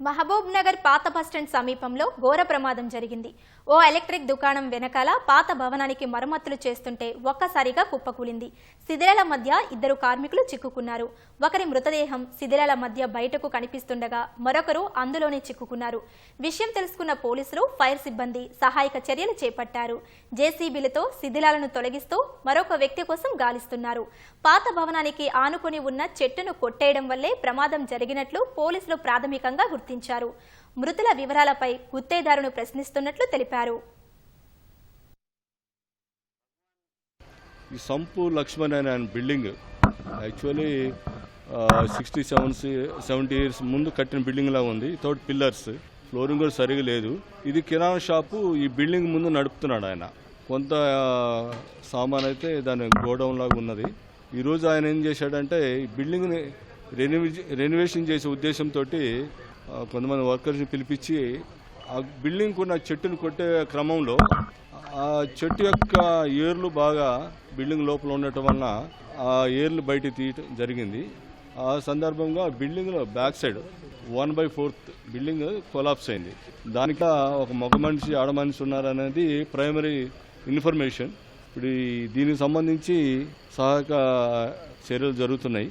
మహబూబ్ నగర్ పాత బస్టాండ్ సమీపంలో ఘోర ప్రమాదం జరిగింది. ఓ ఎలక్ట్రిక్ దుకాణం వెనకాల పాత భవనానికి మరమ్మతులు చేస్తుంటే ఒక్కసారిగా కుప్పకూలింది శిథిలాల మధ్య ఇద్దరు కార్మికులు చిక్కుకున్నారు. ఒకరి మృతదేహం శిథిలాల మధ్య బయటకు కనిపిస్తుండగా మరొకరు అందులోనే చిక్కుకున్నారు. విషయం తెలుసుకున్న పోలీసులు ఫైర్ సిబ్బంది సహాయక చర్యలు చేపట్టారు. జేసీబీలతో శిథిలాలను తొలగిస్తూ మరొక వ్యక్తి కోసం గాలిస్తున్నారు. పాత భవనానికి ఆనుకుని ఉన్న చెట్టును కొట్టేయడం వల్లే ప్రమాదం జరిగినట్లు పోలీసులు ప్రాథమికంగా గుర్తించారు. మృతుల వివరాలపై గుత్తేదారును ప్రశ్నిస్తున్నట్లు తెలిపారు. ఈ సంపు లక్ష్మణ్ అనే building actually sixty seven seventy years ముందు కట్టిన బిల్డింగ్ లాగా ఉంది. థర్డ్ పిల్లర్స్ ఫ్లోరింగ్ కూడా సరిగా లేదు. ఇది కిరాణా షాపు ఈ బిల్డింగ్ ముందు నడుపుతున్నాడు ఆయన. కొంత సామాన్ అయితే దాని గోడౌన్ లాగా ఉన్నది. ఈరోజు ఆయన ఏం చేశాడంటే ఈ బిల్డింగ్ని రెనోవే రెనోవేషన్ చేసే ఉద్దేశంతో కొంతమంది వర్కర్స్ని పిలిపించి ఆ బిల్డింగ్ ఉన్న చెట్టును కొట్టే క్రమంలో ఆ చెట్టు యొక్క ఏర్లు బాగా బిల్డింగ్ లోపల ఉండటం వలన ఆ ఏర్లు బయట తీయటం జరిగింది. ఆ సందర్భంగా బిల్డింగ్లో back side one by fourth building collapse అయింది. దానికి ఒక మగ మనిషి ఆడ మనిషి ఉన్నారనేది ప్రైమరీ ఇన్ఫర్మేషన్. ఇప్పుడు ఈ దీనికి సంబంధించి సహాయక చర్యలు జరుగుతున్నాయి.